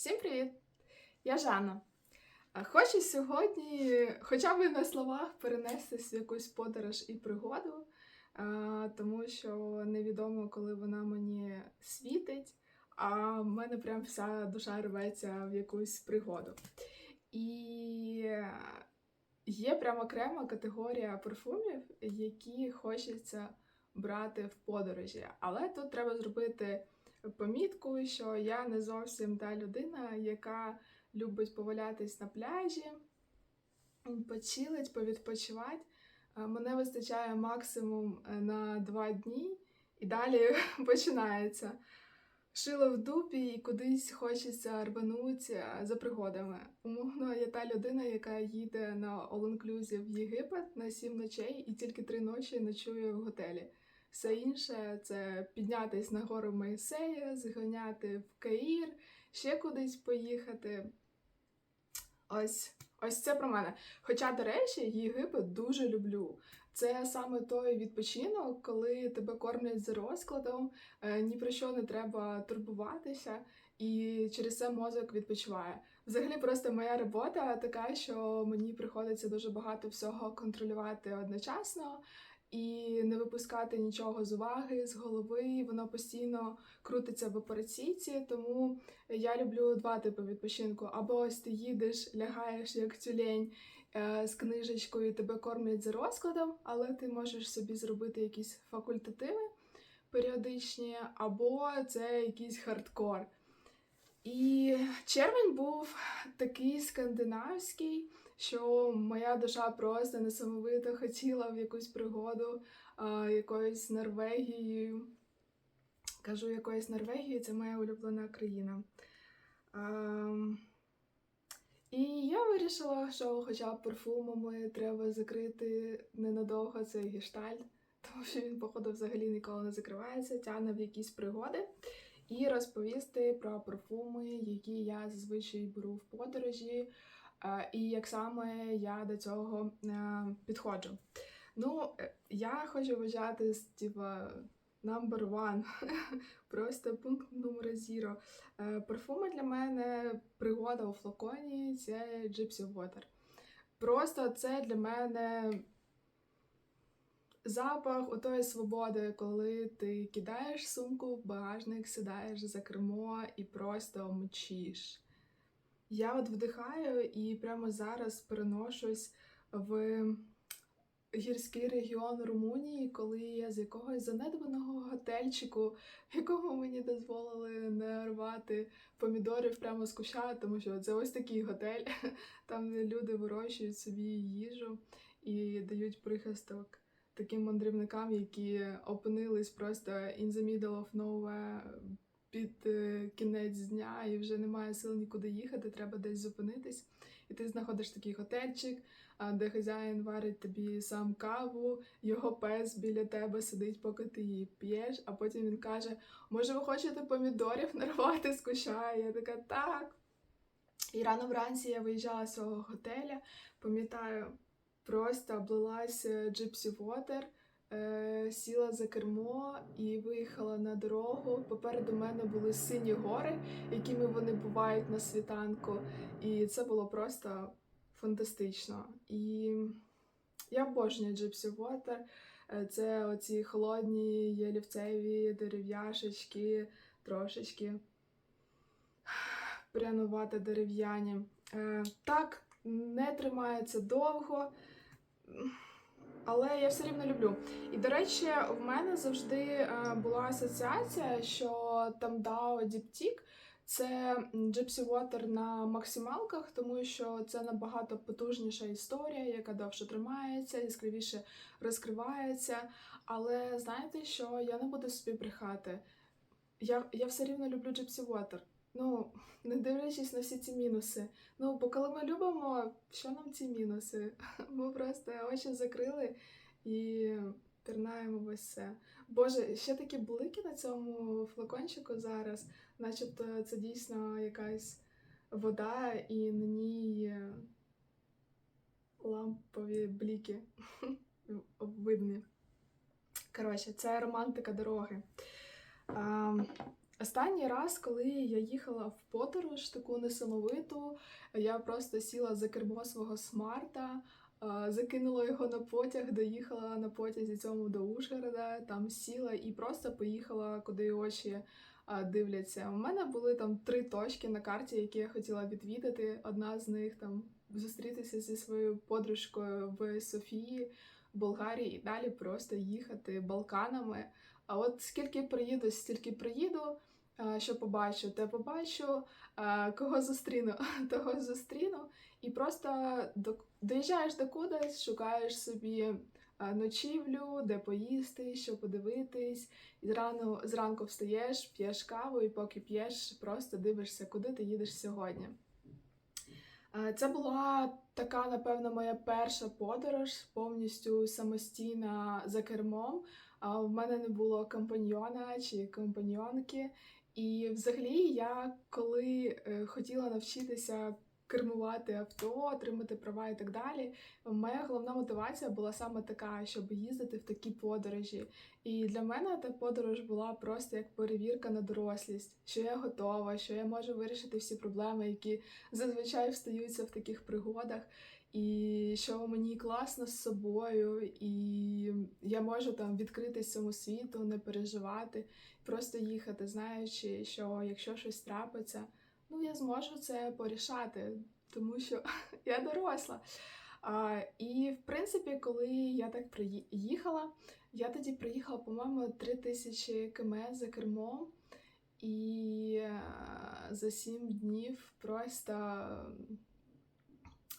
Всім привіт! Я Жанна. Хочу сьогодні, хоча б на словах, перенестись в якусь подорож і пригоду, тому що невідомо, коли вона мені світить, а в мене прям вся душа рветься в якусь пригоду. І є прям окрема категорія парфумів, які хочеться брати в подорожі. Але тут треба зробити помітку, що я не зовсім та людина, яка любить повалятись на пляжі, почилить, повідпочивати. Е, Мене вистачає максимум е, на два дні, і далі починається. Шило в дупі і кудись хочеться рванути за пригодами. Умовно, я та людина, яка їде на all-inclusive в Єгипет на сім ночей і тільки три ночі ночує в готелі. Все інше це піднятись на гору Моїсея, зганяти в Каїр, ще кудись поїхати. Ось, ось це про мене. Хоча, до речі, Єгипет дуже люблю. Це саме той відпочинок, коли тебе кормлять за розкладом, е, ні про що не треба турбуватися, і через це мозок відпочиває. Взагалі, просто моя робота така, що мені приходиться дуже багато всього контролювати одночасно і не випускати нічого з уваги, з голови. Воно постійно крутиться в операційці, тому я люблю два типи відпочинку. Або ось ти їдеш, лягаєш як тюлень е, з книжечкою, тебе кормлять за розкладом, але ти можеш собі зробити якісь факультативи періодичні, або це якийсь хардкор. І червень був такий скандинавський, що моя душа просто несамовито хотіла в якусь пригоду а, якоюсь Норвегією. Кажу, якоюсь Норвегією, це моя улюблена країна. А, і я вирішила, що хоча б парфумами треба закрити ненадовго цей гештальт, тому що він, походу, взагалі ніколи не закривається, тягне в якісь пригоди і розповісти про парфуми, які я зазвичай беру в подорожі, е, і як саме я до цього е, підходжу. Ну, е, я хочу вважати з типа number one, просто пункт номер. Е, Парфуми для мене пригода у флаконі це Gypsy Water. Просто це для мене запах отої свободи, коли ти кидаєш сумку в багажник, сідаєш за кермо і просто мчиш. Я от вдихаю і прямо зараз переношусь в гірський регіон Румунії, коли я з якогось занедбаного готельчику, в якому мені дозволили не рвати помідорів прямо з куща, тому що це ось такий готель, там люди вирощують собі їжу і дають прихисток таким мандрівникам, які опинились просто in the middle of nowhere під е, кінець дня і вже немає сил нікуди їхати, треба десь зупинитись. І ти знаходиш такий готельчик, де хазяїн варить тобі сам каву, його пес біля тебе сидить, поки ти її п'єш, а потім він каже: Може, ви хочете помідорів нарвати з? Я така, так. І рано вранці я виїжджала з цього готеля, пам'ятаю, просто облилась Gypsy Water, е, сіла за кермо і виїхала на дорогу. Попереду мене були сині гори, якими вони бувають на світанку. І це було просто фантастично. І я обожнюю Gypsy Water. Е, Це оці холодні ялівцеві дерев'яшечки, трошечки прянувати дерев'яні. Е, Так, не тримається довго, але я все рівно люблю. І, до речі, в мене завжди е, була асоціація, що там Dao Diptyque – це Gypsy Water на максималках, тому що це набагато потужніша історія, яка довше тримається, яскравіше розкривається. Але знаєте, що я не буду собі брехати. Я, я все рівно люблю Gypsy Water. Ну, не дивлячись на всі ці мінуси. Ну, бо коли ми любимо, що нам ці мінуси? Ми просто очі закрили і пірнаємо в ось це. Боже, ще такі блики на цьому флакончику зараз, начебто це дійсно якась вода, і на ній лампові бліки видні. Коротше, це романтика дороги. А, Останній раз, коли я їхала в подорож, таку несамовиту, я просто сіла за кермо свого смарта, закинула його на потяг, доїхала на потязі цьому до Ужгорода, там сіла і просто поїхала, куди очі дивляться. У мене були там три точки на карті, які я хотіла відвідати. Одна з них там зустрітися зі своєю подружкою в Софії, Болгарії, і далі просто їхати Балканами. А от скільки приїду, стільки приїду. е, Що побачу, те побачу, е, кого зустріну, того зустріну. І просто доїжджаєш до кудись, шукаєш собі е, ночівлю, де поїсти, що подивитись. І зрану, зранку встаєш, п'єш каву, і поки п'єш, просто дивишся, куди ти їдеш сьогодні. Е, Це була така, напевно, моя перша подорож, повністю самостійна за кермом. А в мене не було компаньйона чи компаньйонки. І взагалі, я коли е, хотіла навчитися кермувати авто, отримати права і так далі, моя головна мотивація була саме така, щоб їздити в такі подорожі. І для мене та подорож була просто як перевірка на дорослість, що я готова, що я можу вирішити всі проблеми, які зазвичай встаються в таких пригодах. І що мені класно з собою, і я можу там відкритись цьому світу, не переживати, просто їхати, знаючи, що якщо щось трапиться, ну я зможу це порішати, тому що я доросла. А, і в принципі, коли я так приїхала, я тоді приїхала, по-моєму, 3000 км за кермом, і е, за 7 днів просто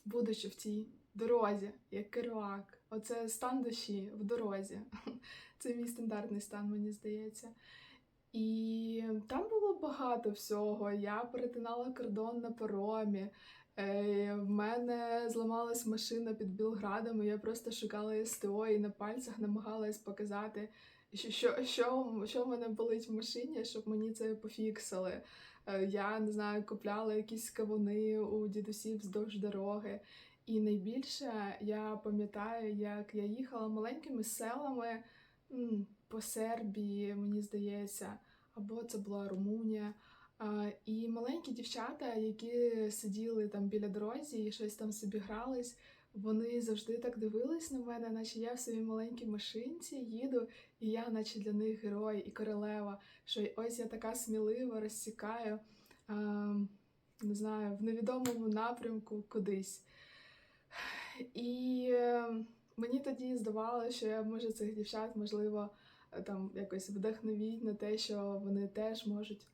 будучи в цій дорозі, як керуак. Оце стан душі в дорозі. Це мій стандартний стан, мені здається. І там було багато всього. Я перетинала кордон на паромі. Е, В мене зламалась машина під Білградом, і я просто шукала СТО і на пальцях намагалась показати, що, що, що, в мене болить в машині, щоб мені це пофіксили. Е, Я не знаю, купляла якісь кавуни у дідусів вздовж дороги. І найбільше я пам'ятаю, як я їхала маленькими селами по Сербії, мені здається, або це була Румунія. І маленькі дівчата, які сиділи там біля дорозі і щось там собі грались, вони завжди так дивились на мене, наче я в своїй маленькій машинці їду, і я, наче для них герой і королева, що ось я така смілива розсікаю, не знаю, в невідомому напрямку кудись. І е, мені тоді здавалося, що я може цих дівчат, можливо, там якось вдохновіть на те, що вони теж можуть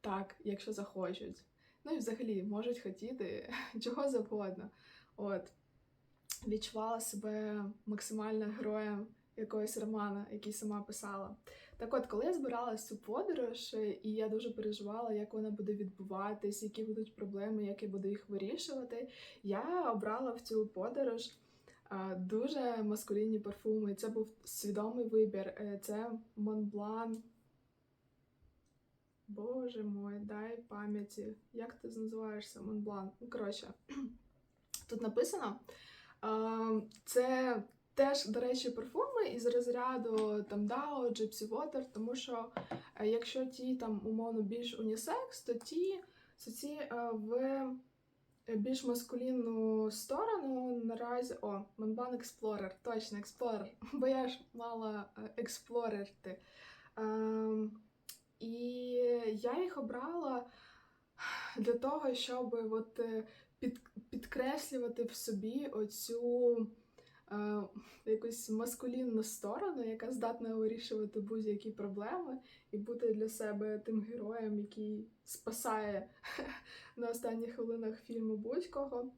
так, якщо захочуть. Ну і взагалі можуть хотіти чого завгодно. От відчувала себе максимально героєм якогось романа, який сама писала. Так от, коли я збиралась цю подорож, і я дуже переживала, як вона буде відбуватись, які будуть проблеми, як я буду їх вирішувати, я обрала в цю подорож дуже маскулінні парфуми. Це був свідомий вибір. Е, Це Монблан. Боже мой, дай пам'яті. Як ти називаєшся? Монблан? Ну, коротше, тут написано. Це теж, до речі, парфуми із розряду там Дао, Gypsy Water, тому що е, якщо ті там умовно більш унісекс, то ті, то ті е, в більш маскулінну сторону наразі. О, Монбан Експлорер, точно Експлорер, бо я ж мала е, експлорерти. Ем, і я їх обрала для того, щоб от, е, під, підкреслювати в собі оцю е, якусь маскулінну сторону, яка здатна вирішувати будь-які проблеми, і бути для себе тим героєм, який спасає на останніх хвилинах фільму будь-кого.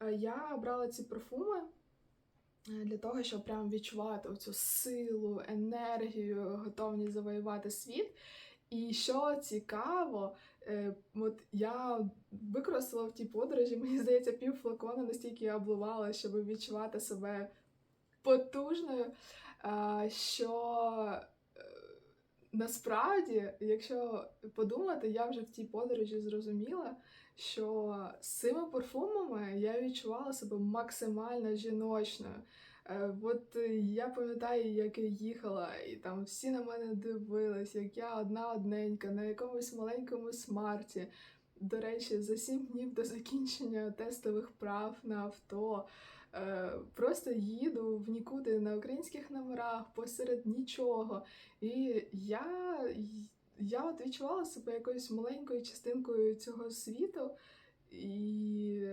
Е, Я обрала ці парфуми е, для того, щоб прям відчувати оцю силу, енергію, готовність завоювати світ. І що цікаво, е, от я використала в тій подорожі, мені здається, пів флакона, настільки я обливала, щоб відчувати себе потужною. е, Що насправді, якщо подумати, я вже в тій подорожі зрозуміла, що з цими парфумами я відчувала себе максимально жіночною. Е, От е, я пам'ятаю, як я їхала, і там всі на мене дивились, як я одна одненька на якомусь маленькому смарті. До речі, за сім днів до закінчення тестових прав на авто. е, Просто їду в нікуди на українських номерах посеред нічого. І я, я от відчувала себе якоюсь маленькою частинкою цього світу. І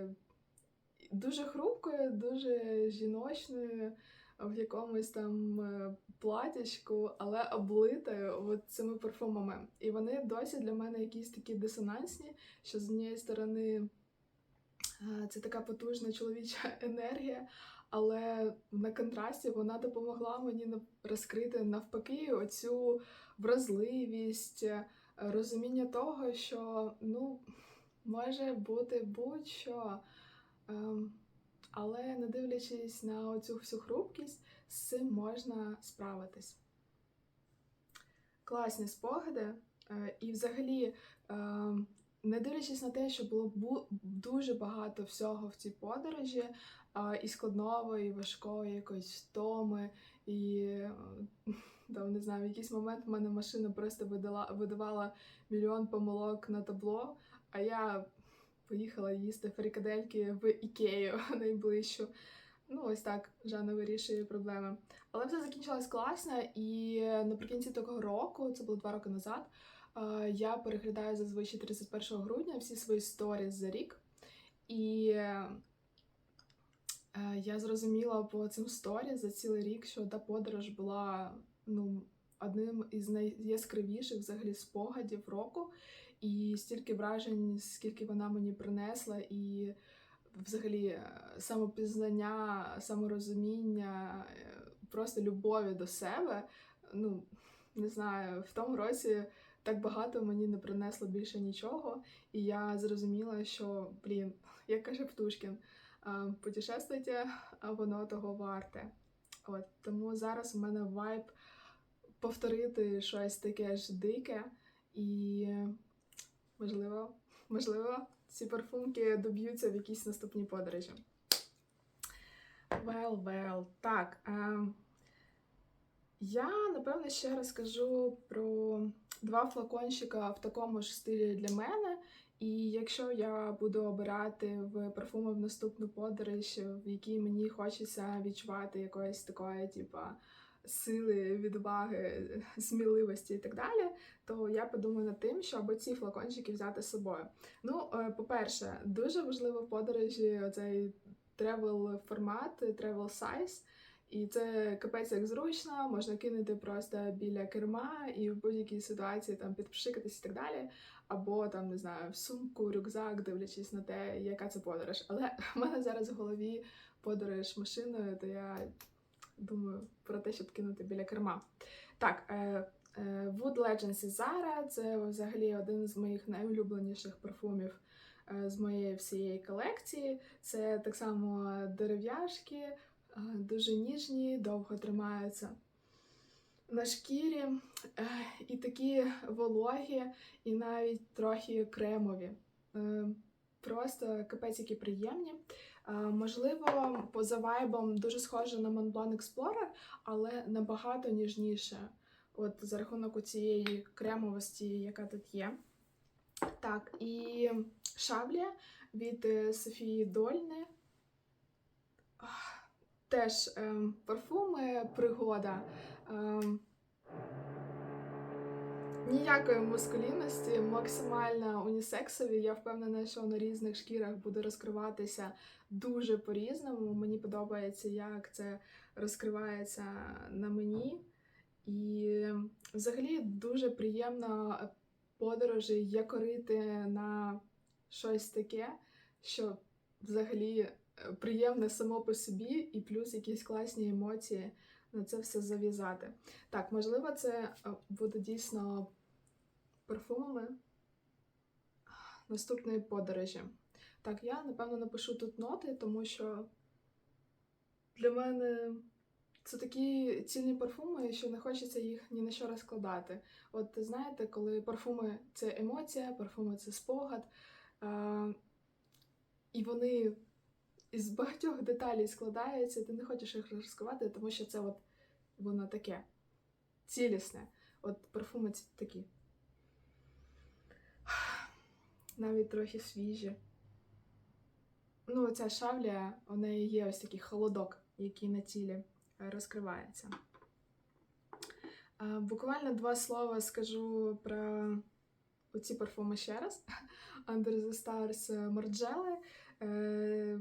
дуже хрупкою, дуже жіночною, в якомусь там е, платячку, але облитою от цими парфумами. І вони досі для мене якісь такі дисонансні, що з однієї сторони е, це така потужна чоловіча енергія. Але на контрасті вона допомогла мені розкрити навпаки оцю вразливість, е, розуміння того, що ну, може бути будь-що. Ем, але не дивлячись на цю всю хрупкість, з цим можна справитись. Класні спогади. Е, І взагалі, ем, не дивлячись на те, що було дуже багато всього в цій подорожі, і складного, і важкого, і якоїсь втоми, і е, там, не знаю, в якийсь момент в мене машина просто видала, видавала мільйон помилок на табло, а я поїхала їсти фрикадельки в Ікею найближчу. Ну, ось так Жанна вирішує проблеми. Але все закінчилось класно, і наприкінці того року, це було два роки назад, я переглядаю зазвичай 31 грудня всі свої сторіс за рік. І е, я зрозуміла по цим сторіс за цілий рік, що та подорож була ну, одним із найяскравіших взагалі спогадів року. І стільки вражень, скільки вона мені принесла, і взагалі е, самопізнання, саморозуміння, е, просто любові до себе. Ну, не знаю, в тому році так багато мені не принесло більше нічого. І я зрозуміла, що, блін, як каже Птушкін, е, путешествуйте, воно того варте. От тому зараз у мене вайб повторити щось таке ж дике і. Можливо, можливо, ці парфумки доб'ються в якійсь наступній подорожі. Well, well. Так. Е, я, напевно, ще розкажу про два флакончика в такому ж стилі для мене. І якщо я буду обирати в парфуми в наступну подорож, в якій мені хочеться відчувати якоїсь такої, типа, сили, відваги, сміливості і так далі, то я подумаю над тим, щоб ці флакончики взяти з собою. Ну, е, по-перше, дуже важливо в подорожі оцей travel формат, travel size. І це капець як зручно, можна кинути просто біля керма і в будь-якій ситуації там підпшикатись і так далі. Або там, не знаю, в сумку, рюкзак, дивлячись на те, яка це подорож. Але в мене зараз в голові подорож машиною, то я думаю про те, щоб кинути біля керма. Так, е, е, Wood Legends із Zara – це взагалі один з моїх найулюбленіших парфумів е, з моєї всієї колекції. Це так само дерев'яшки, дуже ніжні, довго тримаються на шкірі, і такі вологі, і навіть трохи кремові. Просто капець, які приємні. Е, Можливо, поза вайбом дуже схоже на Montblanc Explorer, але набагато ніжніше. От за рахунок цієї кремовості, яка тут є. Так, і шаблі від е, Софії Дольни. Теж ем, парфуми, пригода. Ем, Ніякої мускулінності, максимально унісексові. Я впевнена, що на різних шкірах буде розкриватися дуже по-різному. Мені подобається, як це розкривається на мені. І взагалі дуже приємно подорожі якорити на щось таке, що взагалі е, приємне само по собі, і плюс якісь класні емоції на це все зав'язати. Так, можливо, це е, буде дійсно парфумами наступної подорожі. Так, я напевно напишу тут ноти, тому що для мене це такі цінні парфуми, що не хочеться їх ні на що розкладати. От знаєте, коли парфуми це емоція, парфуми це спогад, е- і вони із багатьох деталей складається, ти не хочеш їх розкривати, тому що це от воно таке цілісне. От парфуми такі. Навіть трохи свіжі. Ну, ця шавля, у неї є ось такий холодок, який на тілі е, розкривається. Буквально два слова скажу про оці парфуми ще раз. Under the Stars Марджели. Е,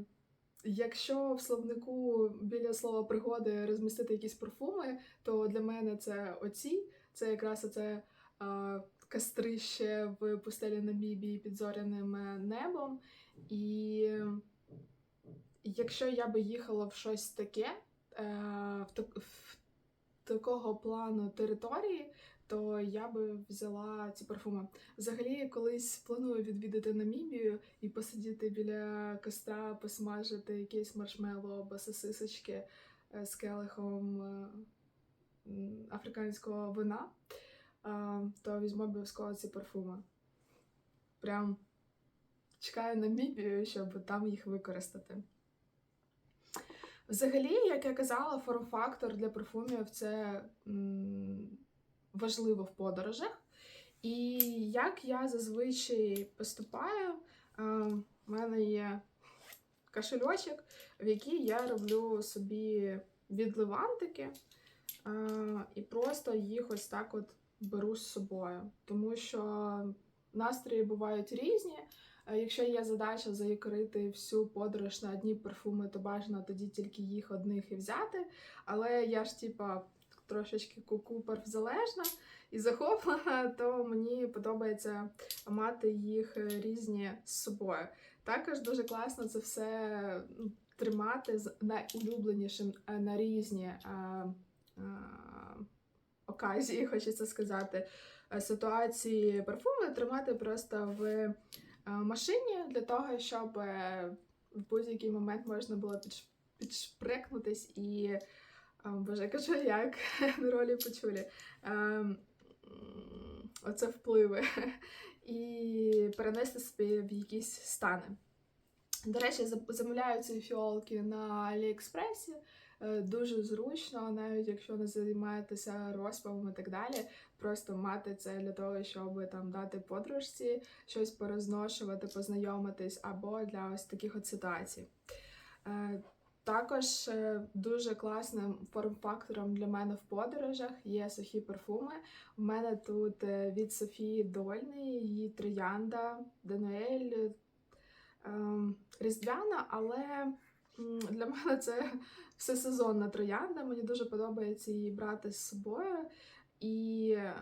Якщо в словнику біля слова пригоди розмістити якісь парфуми, то для мене це оці. Це якраз оце е, кастрище в пустелі Намібії під зоряним е, небом. І якщо я би їхала в щось таке, е, в, так- в такого плану території, то я би взяла ці парфуми. Взагалі, колись планую відвідати Намібію і посидіти біля костра, посмажити якесь маршмело або сосисочки е, з келихом африканського вина, то візьму обов'язково ці парфуми. Прям чекаю Намібію, щоб там їх використати. Взагалі, як я казала, форм-фактор для парфумів це важливо в подорожах. І як я зазвичай поступаю, е, в мене є кошельочок, в який я роблю собі відливантики е, і просто їх ось так от беру з собою. Тому що настрої бувають різні. Е, Якщо є задача закрити всю подорож на одні парфуми, то бажано тоді тільки їх одних і взяти. Але я ж типа трошечки куку парфзалежна і захоплена, то мені подобається мати їх е, різні з собою. Також дуже класно це все тримати з найулюбленішим е, на різні оказії, хочеться сказати, е, ситуації парфуми тримати просто в е, машині для того, щоб е, в будь-який момент можна було підш- підшпрекнутись і е, Боже, кажу, як на ролі почулі. Ем, Оце впливи. І перенести собі в якісь стани. До речі, замовляю ці фіолки на Аліекспресі. Е, Дуже зручно, навіть якщо не займаєтеся розпавом і так далі. Просто мати це для того, щоб там дати подружці, щось порозношувати, познайомитись, або для ось таких от ситуацій. Е, також е, дуже класним форм-фактором для мене в подорожах є сухі парфуми. У мене тут від Софії Дольний, її Троянда, Дануель, ем, Різдвяна, але для мене це всесезонна троянда. Мені дуже подобається її брати з собою. І е,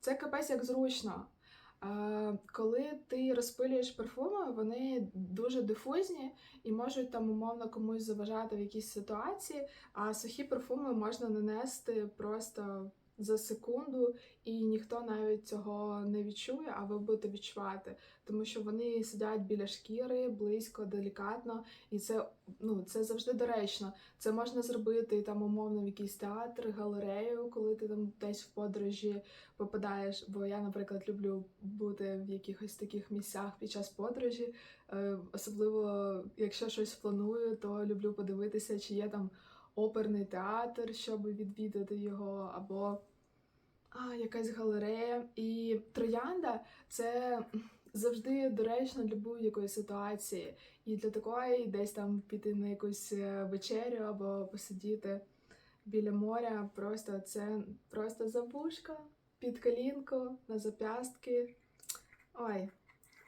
це капець як зручно. Е, Коли ти розпилюєш парфуми, вони дуже дифузні і можуть там умовно комусь заважати в якійсь ситуації, а сухі парфуми можна нанести просто за секунду, і ніхто навіть цього не відчує, а ви будете відчувати, тому що вони сидять біля шкіри близько, делікатно, і це ну це завжди доречно. Це можна зробити там умовно в якийсь театр, галерею, коли ти там десь в подорожі попадаєш. Бо я, наприклад, люблю бути в якихось таких місцях під час подорожі. Е, Особливо, якщо щось планую, то люблю подивитися, чи є там оперний театр, щоб відвідати його, або а, якась галерея. І троянда це завжди доречно для будь-якої ситуації. І для такої десь там піти на якусь е, вечерю або посидіти біля моря. Просто це просто забушка під колінку, на зап'ястки. Ой,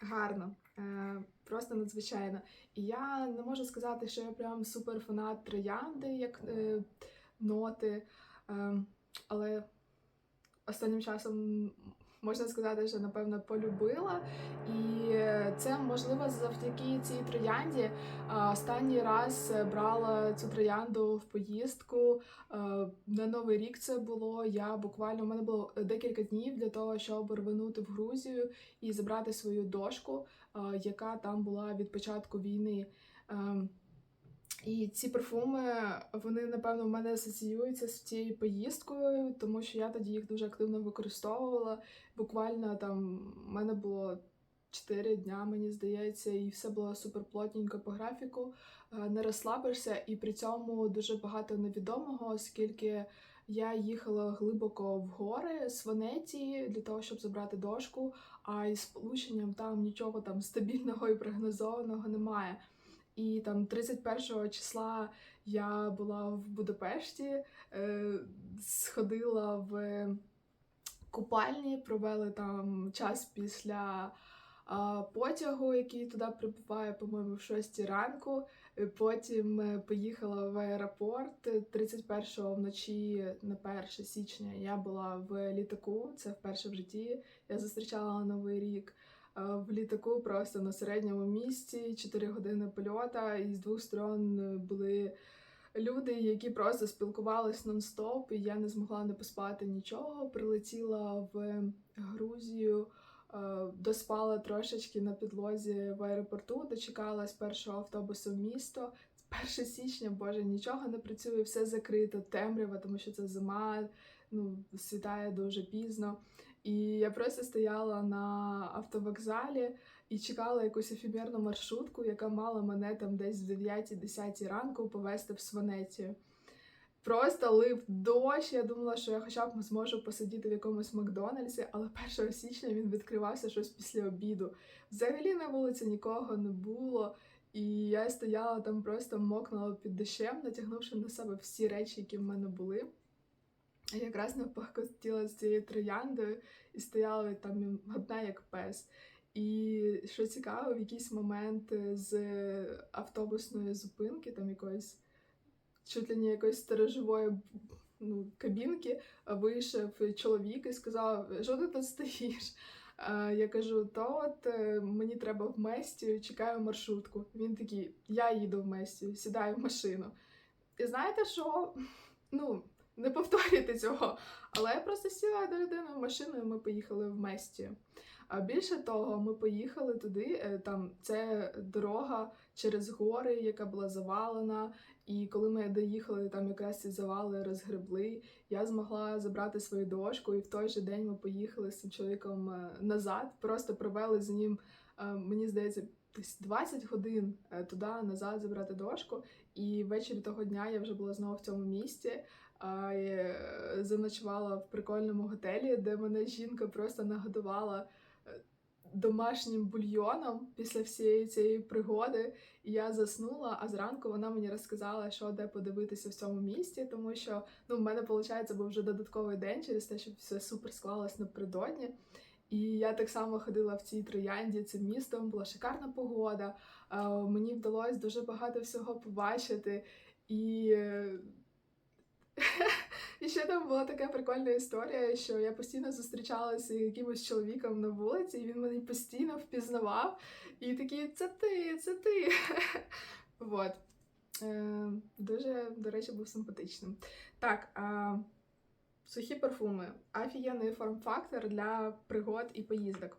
гарно. Е, Просто надзвичайно. І я не можу сказати, що я прям супер фанат троянди, як е, ноти. Е, але останнім часом можна сказати, що напевно полюбила. І це можливо завдяки цій троянді. Останній раз брала цю троянду в поїздку. На Новий рік це було. Я буквально у мене було декілька днів для того, щоб рванути в Грузію і забрати свою дошку, яка там була від початку війни. І ці парфуми, вони, напевно, в мене асоціюються з цією поїздкою, тому що я тоді їх дуже активно використовувала. Буквально там в мене було 4 дня, мені здається, і все було супер плотненько по графіку. Е, Не розслабишся, і при цьому дуже багато невідомого, оскільки я їхала глибоко в гори з Венеції для того, щоб забрати дошку. А із сполученням там нічого там стабільного і прогнозованого немає. І там 31 числа я була в Будапешті, е, сходила в купальні, провели там час після а, потягу, який туди прибуває, по-моєму, в 6 ранку. Е, Потім е, поїхала в аеропорт 31-го вночі на 1 січня. Я була в літаку, це вперше в житті. Я зустрічала новий рік. Е, В літаку просто на середньому місці, 4 години польота, і з двох сторон е, були люди, які просто спілкувались нон-стоп, і я не змогла не поспати нічого. Прилетіла в Грузію, е, доспала трошечки на підлозі в аеропорту, дочекалась першого автобусу в місто. 1 січня, боже, нічого не працює, все закрито, темрява, тому що це зима, ну, світає дуже пізно. І я просто стояла на автовокзалі і чекала якусь ефемерну маршрутку, яка мала мене там десь в 9-10 ранку повезти в Сванецію. Просто лив дощ. Я думала, що я хоча б зможу посидіти в якомусь Макдональдсі, але 1 січня він відкривався щось після обіду. Взагалі на вулиці нікого не було. І я стояла там, просто мокнула під дощем, натягнувши на себе всі речі, які в мене були. Якраз напахкотіла з цією трояндою і стояла там одна як пес. І що цікаво, в якийсь момент е, з автобусної зупинки, там якоїсь чуть ли не якоїсь сторожової ну, кабінки, вийшов чоловік і сказав, що ти тут стоїш? Я кажу, то от е, мені треба в Местію, чекаю маршрутку. Він такий, я їду в Местію, сідаю в машину. І знаєте що? Ну, не повторюйте цього. Але я просто сіла до людини в машину, і ми поїхали в Местію. А більше того, ми поїхали туди. е, Там це дорога через гори, яка була завалена. І коли ми доїхали, там якраз ці завали розгребли. Я змогла забрати свою дошку, і в той же день ми поїхали з цим чоловіком е, назад. Просто провели з ним, е, мені здається, десь 20 годин туди назад забрати дошку. І ввечері того дня я вже була знову в цьому місті. Заночувала в прикольному готелі, де мене жінка просто нагодувала е, домашнім бульйоном після всієї цієї пригоди. І я заснула, а зранку вона мені розказала, що де подивитися в цьому місті, тому що ну, в мене, виходить, був вже додатковий день через те, що все супер склалось напередодні. І я так само ходила в цій троянді цим містом, була шикарна погода. Мені вдалося дуже багато всього побачити. І е, і ще там була така прикольна історія, що я постійно зустрічалася з якимось чоловіком на вулиці, і він мене постійно впізнавав. І такий, це ти, це ти. Вот. Е, дуже, до речі, був симпатичним. Так, сухі парфуми. Офігенний форм-фактор для пригод і поїздок.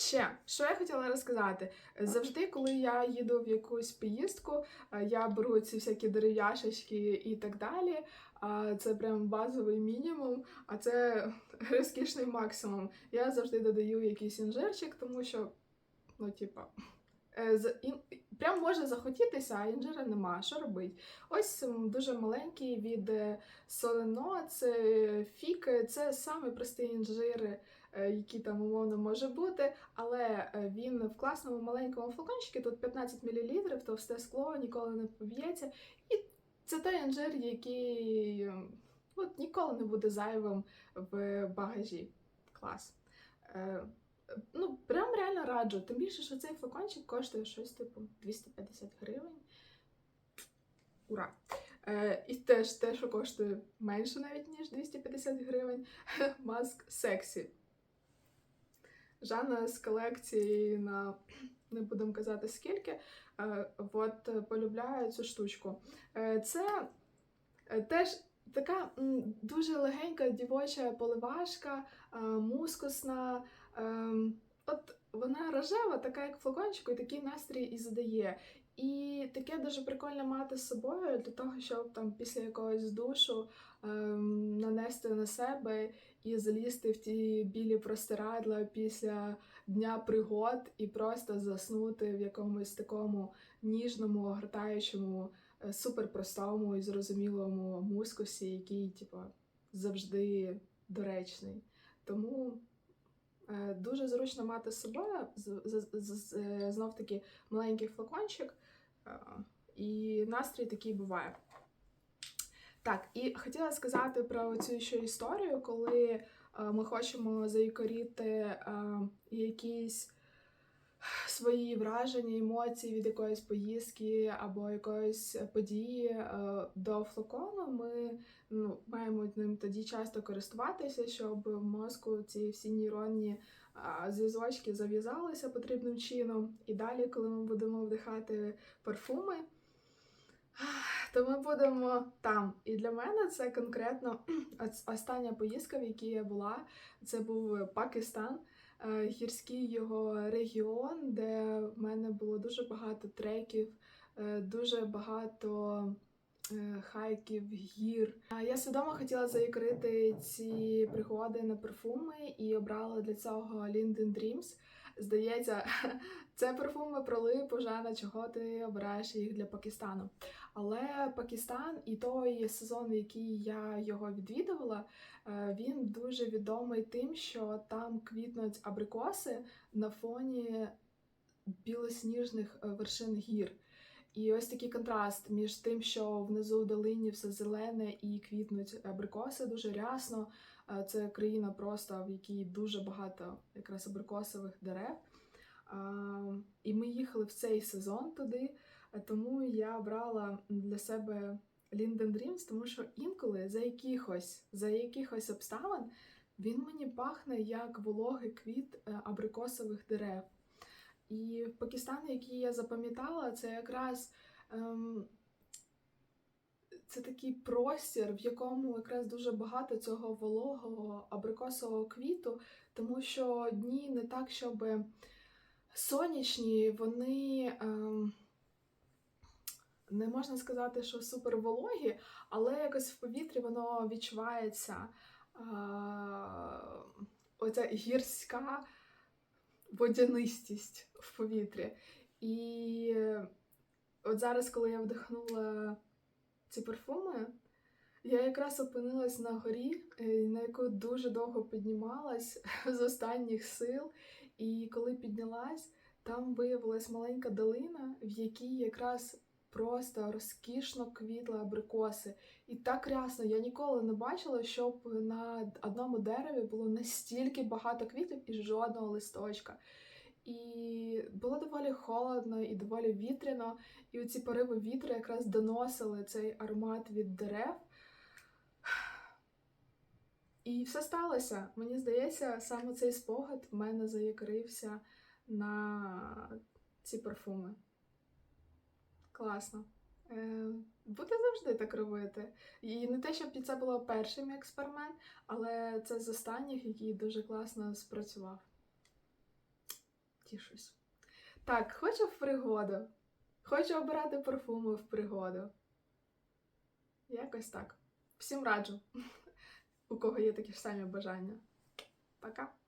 Е, Ще, що я хотіла розказати? Завжди, коли я їду в якусь поїздку, е, я беру ці всякі дерев'яшечки і так далі. А Це прям базовий мінімум, а це розкішний максимум. Я завжди додаю якийсь інжирчик, тому що, ну, типа, е, прям може захотітися, а інжира нема. Що робить? Ось дуже маленький від е, Солено, це фік, це саме простий інжир, е, який там умовно може бути, але е, він в класному маленькому флакончику, тут 15 мл, товсте скло, ніколи не поб'ється. І це той інжир, який е, от, ніколи не буде зайвим в багажі. Клас. Е, Ну, прям реально раджу. Тим більше, що цей флакончик коштує щось типу 250 гривень. Ура! Е, і теж те, що коштує менше навіть, ніж 250 гривень. Маск сексі. Жанна з колекції на не будемо казати скільки. е, От е, полюбляю цю штучку. Е, Це теж така дуже легенька дівоча поливашка, мускусна. От вона рожева, така як флакончику, і такий настрій і задає. І таке дуже прикольно мати з собою для того, щоб там після якогось душу ем, нанести на себе і залізти в ті білі простирадла після дня пригод і просто заснути в якомусь такому ніжному, огортаючому, е, суперпростому і зрозумілому мускусі, який, типу, завжди доречний. Тому е, дуже зручно мати з собою з- знов таки маленький флакончик, е, і настрій такий буває. Так, і хотіла сказати про цю ще історію, коли е, ми хочемо заікоріти е, якісь свої враження, емоції від якоїсь поїздки або якоїсь події е, до флакону. Ми ну, маємо ним тоді часто користуватися, щоб в мозку ці всі нейронні зв'язочки зав'язалися потрібним чином. І далі, коли ми будемо вдихати парфуми, то ми будемо там. І для мене це конкретно остання поїздка, в якій я була. Це був Пакистан, е, гірський його регіон, де в мене було дуже багато треків, е, дуже багато е, хайків, гір. Я свідомо хотіла заікрити ці пригоди на парфуми і обрала для цього Linden Dreams. Здається, це парфуми про липу, Жана, чого ти обираєш їх для Пакистану. Але Пакистан і той сезон, який я його відвідувала, е, він дуже відомий тим, що там квітнуть абрикоси на фоні білосніжних е, вершин гір. І ось такий контраст між тим, що внизу в долині все зелене і квітнуть абрикоси дуже рясно. Е, Це країна просто, в якій дуже багато якраз абрикосових дерев. І ми їхали в цей сезон туди, тому я брала для себе Linden Dreams, тому що інколи за якихось, за якихось обставин він мені пахне як вологий квіт е, абрикосових дерев. І Пакистан, який я запам'ятала, це якраз ем, це такий простір, в якому якраз дуже багато цього вологого абрикосового квіту, тому що дні не так, щоб сонячні, вони ем, не можна сказати, що супер вологі, але якось в повітрі воно відчувається оця гірська водянистість в повітрі. І от зараз, коли я вдихнула ці парфуми, я якраз опинилась на горі, е, на яку дуже довго піднімалась з останніх сил. І коли піднялась, там виявилась маленька долина, в якій якраз просто розкішно квітли абрикоси. І так рясно, я ніколи не бачила, щоб на одному дереві було настільки багато квітів і жодного листочка. І було доволі холодно і доволі вітряно, і оці пориви вітру якраз доносили цей аромат від дерев. І все сталося. Мені здається, саме цей спогад в мене заякрився на ці парфуми. Класно. Е, Буде завжди так робити. І не те, щоб це було перший мій експеримент, але це з останніх, який дуже класно спрацював. Тішусь. Так, хочу в пригоду. Хочу обирати парфуми в пригоду. Якось так. Всім раджу, у кого є такі ж самі бажання. Пока!